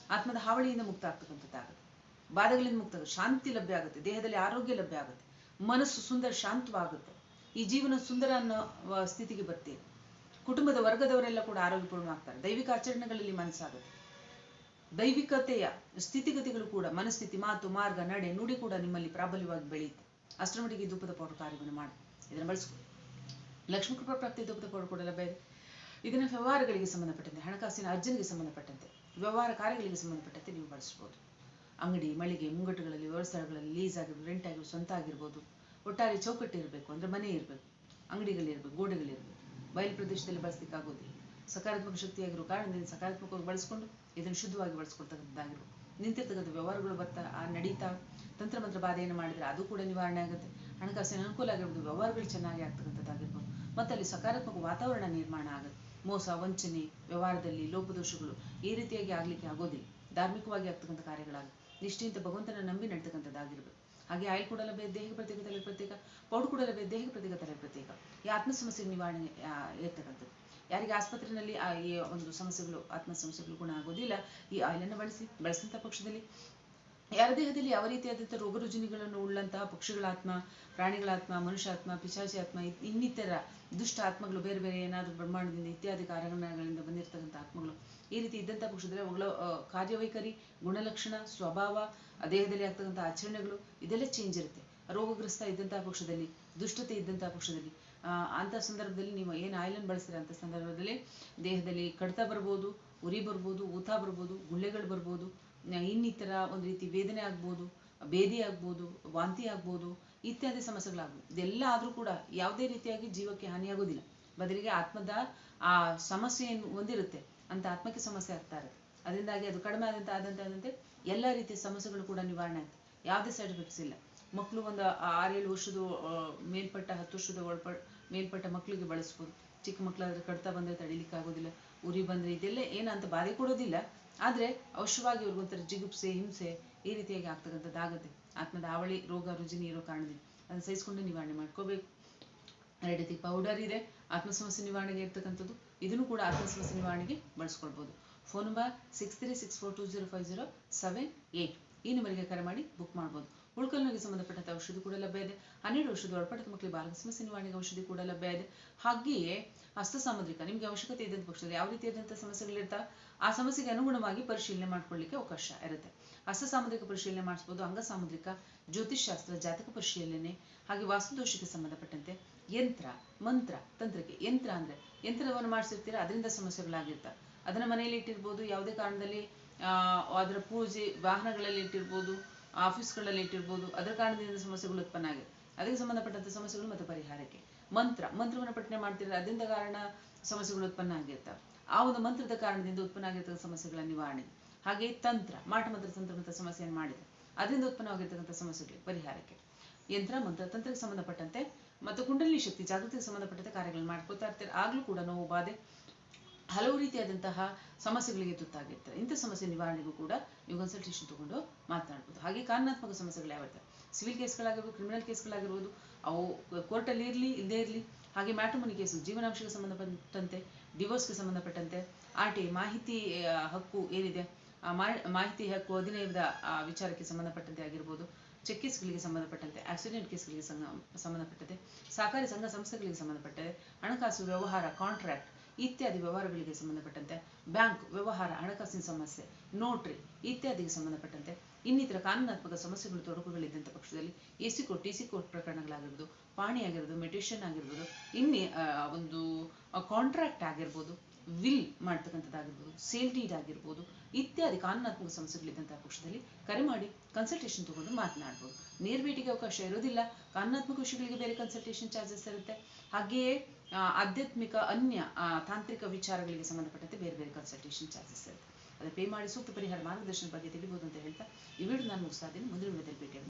ಆತ್ಮದ ಹಾವಳಿಯಿಂದ ಮುಕ್ತ ಆಗ್ತಕ್ಕಂಥದ್ದಾಗುತ್ತೆ ಬಾಧೆಗಳಿಂದ ಮುಕ್ತ, ಶಾಂತಿ ಲಭ್ಯ ಆಗುತ್ತೆ. ದೇಹದಲ್ಲಿ ಆರೋಗ್ಯ ಲಭ್ಯ ಆಗುತ್ತೆ. ಮನಸ್ಸು ಸುಂದರ, ಶಾಂತವಾಗುತ್ತೆ. ಈ ಜೀವನ ಸುಂದರ ಅನ್ನೋ ಸ್ಥಿತಿಗೆ ಬರ್ತೀವಿ ಕುಟುಂಬದ ವರ್ಗದವರೆಲ್ಲ ಕೂಡ ಆರೋಗ್ಯಪೂರ್ಣವಾಗ್ತಾರೆ ದೈವಿಕ ಆಚರಣೆಗಳಲ್ಲಿ ಮನಸ್ಸಾಗುತ್ತೆ. ದೈವಿಕತೆಯ ಸ್ಥಿತಿಗತಿಗಳು ಕೂಡ, ಮನಸ್ಥಿತಿ, ಮಾತು, ಮಾರ್ಗ, ನಡೆ, ನುಡಿ ಕೂಡ ನಿಮ್ಮಲ್ಲಿ ಪ್ರಾಬಲ್ಯವಾಗಿ ಬೆಳೆಯುತ್ತೆ. ಅಷ್ಟರ ಮಟ್ಟಿಗೆ ಧೂಪದ ಪೌಡರ್ ಕಾರ್ಯವನ್ನು ಮಾಡಿ. ಇದನ್ನು ಬಳಸ್ಕೊಳ್ಳಿ. ಲಕ್ಷ್ಮೀ ಕೃಪಾ ಪ್ರಾಪ್ತಿ ದುಃಖದ ಕೂಡ ಬೇರೆ ಇದನ್ನ ವ್ಯವಹಾರಗಳಿಗೆ ಸಂಬಂಧಪಟ್ಟಂತೆ, ಹಣಕಾಸಿನ ಅರ್ಜನೆಗೆ ಸಂಬಂಧಪಟ್ಟಂತೆ, ವ್ಯವಹಾರ ಕಾರ್ಯಗಳಿಗೆ ಸಂಬಂಧಪಟ್ಟಂತೆ ನೀವು ಬಳಸ್ಬೋದು. ಅಂಗಡಿ, ಮಳಿಗೆ, ಮುಂಗಟ್ಟುಗಳಲ್ಲಿ, ವ್ಯವಸ್ಥೆಗಳಲ್ಲಿ ಲೀಸ್ ಆಗಿರ್ಬೋದು ರೆಂಟ್ ಆಗಿರ್ಬೋದು, ಸ್ವಂತ ಆಗಿರ್ಬೋದು. ಒಟ್ಟಾರೆ ಚೌಕಟ್ಟು ಇರಬೇಕು, ಅಂದರೆ ಮನೆ ಇರಬೇಕು ಅಂಗಡಿಗಳಿರ್ಬೇಕು ಗೋಡೆಗಳಿರ್ಬೇಕು ಬಯಲು ಪ್ರದೇಶದಲ್ಲಿ ಬಳಸಲಿಕ್ಕಾಗೋದಿಲ್ಲ ಸಕಾರಾತ್ಮಕ ಶಕ್ತಿಯಾಗಿರೋ ಕಾರಣದಿಂದ ಸಕಾರಾತ್ಮಕವಾಗಿ ಬಳಸ್ಕೊಂಡು ಇದನ್ನು ಶುದ್ಧವಾಗಿ ಬಳಸ್ಕೊಳ್ತಕ್ಕಂಥದ್ದಾಗಿರ್ಬೇಕು. ನಿಂತಿರ್ತಕ್ಕಂಥ ವ್ಯವಹಾರಗಳು ಬರ್ತಾ, ಆ ನಡೀತಾ, ತಂತ್ರಮಂತ್ರ ಬಾಧೆಯನ್ನು ಮಾಡಿದರೆ ಅದು ಕೂಡ ನಿವಾರಣೆ ಆಗುತ್ತೆ. ಹಣಕಾಸಿನ ಅನುಕೂಲ ಆಗಿರ್ಬೋದು, ವ್ಯವಹಾರಗಳು ಚೆನ್ನಾಗಿ ಆಗ್ತಕ್ಕಂಥದ್ದಾಗಿರ್ಬೋದು. ಮತ್ತು ಅಲ್ಲಿ ಸಕಾರಾತ್ಮಕ ವಾತಾವರಣ ನಿರ್ಮಾಣ ಆಗುತ್ತೆ. ಮೋಸ, ವಂಚನೆ, ವ್ಯವಹಾರದಲ್ಲಿ ಲೋಪದೋಷಗಳು ಈ ರೀತಿಯಾಗಿ ಆಗಲಿಕ್ಕೆ ಆಗೋದಿಲ್ಲ. ಧಾರ್ಮಿಕವಾಗಿ ಆಗ್ತಕ್ಕಂಥ ಕಾರ್ಯಗಳಾಗ ನಿಷ್ಠೆಯಿಂದ ಭಗವಂತನ ನಂಬಿ ನಡ್ತಕ್ಕಂಥದ್ದಾಗಿರ್ಬೇಕು. ಹಾಗೆ ಆಯಿಲ್ ಕೂಡ ಲಭ್ಯ ದೇಹಕ್ಕೆ ಪ್ರತ್ಯೇಕ ತಲೆ ಪ್ರತ್ಯೇಕ, ಪೌಡರ್ ಕೂಡ ಲಭ್ಯ ದೇಹಕ್ಕೆ ಪ್ರತ್ಯೇಕ ತಲೆ ಪ್ರತ್ಯೇಕ. ಈ ಆತ್ಮ ಸಮಸ್ಯೆ ನಿವಾರಣೆ ಇರ್ತಕ್ಕಂಥದ್ದು. ಯಾರಿಗೆ ಆಸ್ಪತ್ರೆಯಲ್ಲಿ ಈ ಒಂದು ಸಮಸ್ಯೆಗಳು, ಆತ್ಮ ಸಮಸ್ಯೆಗಳು ಗುಣ ಆಗೋದಿಲ್ಲ, ಈ ಆಯಿಲನ್ನು ಬಳಸಿ, ಬಳಸಿದಂಥ ಪಕ್ಷದಲ್ಲಿ. ಯಾರ ದೇಹದಲ್ಲಿ ಯಾವ ರೀತಿಯಾದಂಥ ರೋಗ ರುಜಿನಿಗಳನ್ನು ಉಳ್ಳಂತಹ ಪಕ್ಷಿಗಳ ಆತ್ಮ, ಪ್ರಾಣಿಗಳ ಆತ್ಮ ಮನುಷ್ಯಾತ್ಮ ಪಿಶಾಚಿ ಆತ್ಮ ಇನ್ನಿತರ ದುಷ್ಟ ಆತ್ಮಗಳು, ಬೇರೆ ಬೇರೆ ಏನಾದರೂ ಬ್ರಹ್ಮಾಂಡದಿಂದ ಇತ್ಯಾದಿ ಕಾರಣಗಳಿಂದ ಬಂದಿರತಕ್ಕಂಥ ಆತ್ಮಗಳು ಈ ರೀತಿ ಇದ್ದಂಥ ಪಕ್ಷದಲ್ಲಿ ಅವುಗಳ ಕಾರ್ಯವೈಖರಿ, ಗುಣಲಕ್ಷಣ, ಸ್ವಭಾವ, ದೇಹದಲ್ಲಿ ಆಗ್ತಕ್ಕಂಥ ಆಚರಣೆಗಳು, ಇದೆಲ್ಲ ಚೇಂಜ್ ಇರುತ್ತೆ. ರೋಗಗ್ರಸ್ತ ಇದ್ದಂತಹ ಪಕ್ಷದಲ್ಲಿ, ದುಷ್ಟತೆ ಇದ್ದಂತಹ ಪಕ್ಷದಲ್ಲಿ ಅಂತ ಸಂದರ್ಭದಲ್ಲಿ ನೀವು ಏನು ಆಯಿಲನ್ನು ಬಳಸ್ತೀರ ಅಂತ ಸಂದರ್ಭದಲ್ಲಿ, ದೇಹದಲ್ಲಿ ಕಡಿತ ಬರ್ಬೋದು, ಉರಿ ಬರ್ಬೋದು, ಊತ ಬರ್ಬೋದು, ಗುಳ್ಳೆಗಳು ಬರ್ಬೋದು ಇನ್ನಿತರ ಒಂದು ರೀತಿ ವೇದನೆ ಆಗ್ಬೋದು, ಭೇದಿ ಆಗ್ಬೋದು, ವಾಂತಿ ಆಗ್ಬೋದು, ಇತ್ಯಾದಿ ಸಮಸ್ಯೆಗಳಾಗ್ಬೋದು. ಇದೆಲ್ಲ ಆದರೂ ಕೂಡ ಯಾವುದೇ ರೀತಿಯಾಗಿ ಜೀವಕ್ಕೆ ಹಾನಿಯಾಗೋದಿಲ್ಲ. ಬದಲಿಗೆ ಆತ್ಮದ ಆ ಸಮಸ್ಯೆ ಏನು ಹೊಂದಿರುತ್ತೆ. ಅಂತ ಆತ್ಮಕ್ಕೆ ಸಮಸ್ಯೆ ಆಗ್ತಾ ಇರುತ್ತೆ. ಅದರಿಂದಾಗಿ ಅದು ಕಡಿಮೆ ಆದಂತ, ಆದಂತೆ ಆದಂತೆ ಎಲ್ಲ ರೀತಿಯ ಸಮಸ್ಯೆಗಳು ಕೂಡ ನಿವಾರಣೆ ಆಗುತ್ತೆ ಯಾವುದೇ ಸೈಡ್ ಎಫೆಕ್ಟ್ಸ್ ಇಲ್ಲ. ಮಕ್ಕಳು ಒಂದು ಆರೇಳು ವರ್ಷದ ಮೇಲ್ಪಟ್ಟ ಹತ್ತು ವರ್ಷದ ಒಳಪ, ಮೇಲ್ಪಟ್ಟ ಮಕ್ಕಳಿಗೆ ಬಳಸ್ಬೋದು. ಚಿಕ್ಕ ಮಕ್ಕಳಾದ್ರೆ ಕಡ್ತಾ ಬಂದರೆ ತಡಿಲಿಕ್ಕೆ ಆಗೋದಿಲ್ಲ, ಉರಿ ಬಂದರೆ ಇದೆಲ್ಲ ಏನಂತ ಬಾಧೆ ಕೊಡೋದಿಲ್ಲ. ಆದರೆ ಅವಶ್ಯವಾಗಿ ಅವ್ರಿಗೊಂಥರ ಜಿಗುಪ್ಸೆ, ಹಿಂಸೆ ಈ ರೀತಿಯಾಗಿ ಆಗ್ತಕ್ಕಂಥದ್ದಾಗುತ್ತೆ ಆತ್ಮದ ಹಾವಳಿ, ರೋಗ ರುಜಿನಿ ಇರೋ ಕಾರಣದಿಂದ ಅದನ್ನು ಸಹಿಸ್ಕೊಂಡು ನಿವಾರಣೆ ಮಾಡ್ಕೋಬೇಕು. ರೆಡತಿ ಪೌಡರ್ ಇದೆ. ಆತ್ಮ ಸಮಸ್ಯೆ ನಿವಾರಣೆಗೆ ಇರ್ತಕ್ಕಂಥದ್ದು. ಇದನ್ನು ಕೂಡ ಆತ್ಮ ಸಮಸ್ಯೆ ನಿವಾರಣೆಗೆ ಬಳಸ್ಕೊಳ್ಬೋದು phone number six three six four two zero five zero seven eight ಈ ನಂಬರಿಗೆ ಕರೆ ಮಾಡಿ ಬುಕ್ ಮಾಡ್ಬೋದು. ಉಳ್ಕಲ್ನಿಗೆ ಸಂಬಂಧಪಟ್ಟಂತ ಔಷಧಿ ಕೂಡ ಲಭ್ಯ ಇದೆ. ಹನ್ನೆರಡು ವರ್ಷದ ಒಳಪಟ್ಟ ಮಕ್ಕಳಿಗೆ ಬಾಲ ಸಮಸ್ಯೆ ನಿವಾರಣೆಗೆ ಔಷಧಿ ಕೂಡ ಲಭ್ಯ ಇದೆ. ಹಾಗೆಯೇ ಹಸ್ತ ಸಾಮುದ್ರಿಕ ನಿಮ್ಗೆ ಅವಶ್ಯಕತೆ ಇದ್ದಂಥ ಪಕ್ಷದಲ್ಲಿ ಯಾವ ರೀತಿಯಾದಂತಹ ಸಮಸ್ಯೆಗಳಿರ್ತಾವ ಆ ಸಮಸ್ಯೆಗೆ ಅನುಗುಣವಾಗಿ ಪರಿಶೀಲನೆ ಮಾಡ್ಕೊಳ್ಳಿಕ್ಕೆ ಅವಕಾಶ ಇರುತ್ತೆ. ಹಸ್ತ ಸಾಮುದ್ರಿಕ ಪರಿಶೀಲನೆ ಮಾಡಿಸ್ಬೋದು, ಅಂಗ ಸಾಮುದ್ರಿಕ ಜ್ಯೋತಿಷ್ಶಾಸ್ತ್ರ, ಜಾತಕ ಪರಿಶೀಲನೆ, ಹಾಗೆ ವಾಸ್ತುದೋಷಕ್ಕೆ ಸಂಬಂಧಪಟ್ಟಂತೆ ಯಂತ್ರ, ಮಂತ್ರ, ತಂತ್ರಕ್ಕೆ ಯಂತ್ರ ಅಂದ್ರೆ ಯಂತ್ರವನ್ನು ಮಾಡಿಸಿರ್ತೀರ? ಅದರಿಂದ ಸಮಸ್ಯೆಗಳಾಗಿರ್ತವೆ. ಅದನ್ನ ಮನೆಯಲ್ಲಿ ಇಟ್ಟಿರ್ಬೋದು, ಯಾವುದೇ ಕಾರಣದಲ್ಲಿ ಅದರ ಪೂಜೆ ವಾಹನಗಳಲ್ಲಿ ಇಟ್ಟಿರ್ಬೋದು ಆಫೀಸ್ಗಳಲ್ಲಿ ಇಟ್ಟಿರ್ಬೋದು. ಅದರ ಕಾರಣದಿಂದ ಸಮಸ್ಯೆಗಳು ಉತ್ಪನ್ನ ಆಗಿದೆ. ಅದಕ್ಕೆ ಸಂಬಂಧಪಟ್ಟಂತ ಸಮಸ್ಯೆಗಳು ಮತ್ತು ಪರಿಹಾರಕ್ಕೆ. ಮಂತ್ರ, ಮಂತ್ರವನ್ನು ಪಠನೆ ಮಾಡ್ತಿದ್ರೆ ಅದರಿಂದ ಕಾರಣ ಸಮಸ್ಯೆಗಳು ಉತ್ಪನ್ನ ಆಗಿರ್ತವೆ ಆ ಒಂದು ಮಂತ್ರದ ಕಾರಣದಿಂದ ಉತ್ಪನ್ನ ಆಗಿರ್ತಕ್ಕಂಥ ಸಮಸ್ಯೆಗಳ ನಿವಾರಣೆ. ಹಾಗೆ ತಂತ್ರ, ಮಾಟ, ಮಂತ್ರ, ತಂತ್ರ ಮಂತ್ರ ಸಮಸ್ಯೆಯನ್ನು ಮಾಡಿದೆ. ಅದರಿಂದ ಉತ್ಪನ್ನವಾಗಿರ್ತಕ್ಕಂಥ ಸಮಸ್ಯೆಗಳಿಗೆ ಪರಿಹಾರಕ್ಕೆ. ಯಂತ್ರ, ಮಂತ್ರ, ತಂತ್ರಕ್ಕೆ ಸಂಬಂಧಪಟ್ಟಂತೆ ಮತ್ತು ಕುಂಡಲಿನಿ ಶಕ್ತಿ, ಜಾಗೃತಿಗೆ ಸಂಬಂಧಪಟ್ಟಂತೆ ಕಾರ್ಯಗಳನ್ನು ಮಾಡ್ಕೊತಾ ಇರ್ತಾರೆ. ಆಗ್ಲೂ ಕೂಡ ನೋವು, ಬಾಧೆ ಹಲವು ರೀತಿಯಾದಂತಹ ಸಮಸ್ಯೆಗಳಿಗೆ ತುತ್ತಾಗಿರ್ತಾರೆ. ಇಂಥ ಸಮಸ್ಯೆ ನಿವಾರಣೆಗೂ ಕೂಡ ನೀವು ಕನ್ಸಲ್ಟೇಷನ್ ತಗೊಂಡು ಮಾತನಾಡ್ಬೋದು. ಹಾಗೆ ಕಾನೂನಾತ್ಮಕ ಸಮಸ್ಯೆಗಳು ಯಾವ ಸಿವಿಲ್ ಕೇಸ್ಗಳಾಗಿರ್ಬೋದು ಕ್ರಿಮಿನಲ್ ಕೇಸ್ಗಳಾಗಿರ್ಬೋದು ಅವು ಕೋರ್ಟಲ್ಲಿ ಇರಲಿ ಇಲ್ಲದೇ ಇರಲಿ ಹಾಗೆ ಮ್ಯಾಟ್ರಿಮೋನಿ ಕೇಸು ಜೀವನಾಂಶಕ್ಕೆ ಸಂಬಂಧಪಟ್ಟಂತೆ ಡಿವೋರ್ಸ್ಗೆ ಸಂಬಂಧಪಟ್ಟಂತೆ ಆರ್ ಟಿ ಮಾಹಿತಿ ಹಕ್ಕು ಏನಿದೆ? ಮಾಹಿತಿ ಹಕ್ಕು ಆ, ವಿಚಾರಕ್ಕೆ ಸಂಬಂಧಪಟ್ಟಂತೆ ಆಗಿರ್ಬೋದು ಚೆಕ್ ಕೇಸ್ಗಳಿಗೆ ಸಂಬಂಧಪಟ್ಟಂತೆ ಆಕ್ಸಿಡೆಂಟ್ ಕೇಸ್ಗಳಿಗೆ ಸಂಗ- ಸಂಬಂಧಪಟ್ಟಂತೆ ಸಹಕಾರಿ ಸಂಘ ಸಂಸ್ಥೆಗಳಿಗೆ ಸಂಬಂಧಪಟ್ಟಂತೆ ಹಣಕಾಸು ವ್ಯವಹಾರ ಕಾಂಟ್ರಾಕ್ಟ್ ಇತ್ಯಾದಿ ವ್ಯವಹಾರಗಳಿಗೆ ಸಂಬಂಧಪಟ್ಟಂತೆ ಬ್ಯಾಂಕ್, ವ್ಯವಹಾರ, ಹಣಕಾಸಿನ ಸಮಸ್ಯೆ, ನೋಟ್ರಿ ಇತ್ಯಾದಿಗೆ ಸಂಬಂಧಪಟ್ಟಂತೆ ಇನ್ನಿತರ ಕಾನೂನಾತ್ಮಕ ಸಮಸ್ಯೆಗಳು, ತೊಡಕುಗಳಿದ್ದಂಥ ಪಕ್ಷದಲ್ಲಿ A C court, T C court ಪ್ರಕರಣಗಳಾಗಿರ್ಬೋದು ಪಾಣಿ ಆಗಿರ್ಬೋದು ಮೆಡಿಟೇಷನ್ ಆಗಿರ್ಬೋದು, ಇನ್ನಿ ಒಂದು ಕಾಂಟ್ರಾಕ್ಟ್ ಆಗಿರ್ಬೋದು ವಿಲ್ ಮಾಡ್ತಕ್ಕಂಥದ್ದಾಗಿರ್ಬೋದು ಸೇಲ್ ಡೀಡ್ ಆಗಿರ್ಬೋದು, ಇತ್ಯಾದಿ ಕಾನೂನಾತ್ಮಕ ಸಮಸ್ಯೆಗಳಿದ್ದಂತಹ ಪಕ್ಷದಲ್ಲಿ ಕರೆ ಮಾಡಿ ಕನ್ಸಲ್ಟೇಷನ್ ತಗೊಂಡು ಮಾತನಾಡ್ಬೋದು. ನೇರ ಭೇಟಿಗೆ ಅವಕಾಶ ಇರೋದಿಲ್ಲ ಕಾನೂನಾತ್ಮಕ ವಿಷಯಗಳಿಗೆ ಬೇರೆ ಕನ್ಸಲ್ಟೇಷನ್ ಚಾರ್ಜಸ್ ಇರುತ್ತೆ. ಹಾಗೆಯೇ ಆಧ್ಯಾತ್ಮಿಕ ಅನ್ಯ ತಾಂತ್ರಿಕ ವಿಚಾರಗಳಿಗೆ ಸಂಬಂಧಪಟ್ಟಂತೆ ಬೇರೆ ಬೇರೆ ಕನ್ಸಲ್ಟೇಷನ್ ಚಾರ್ಜಸ್ ಇರುತ್ತೆ. ಅದು ಪೇ ಮಾಡಿ ಸೂಕ್ತ ಪರಿಹಾರ ಮಾರ್ಗದರ್ಶನ ಬಗ್ಗೆ ತಿಳಿಬೋದು ಅಂತ ಹೇಳ್ತಾ ಈ ವಿಡಿಯೋ ನಾನು ಮುಗಿಸ್ತಾ ಇದ್ದೀನಿ. ಮುಂದಿನ ವಿಡಿಯೋದಲ್ಲಿ ಭೇಟಿ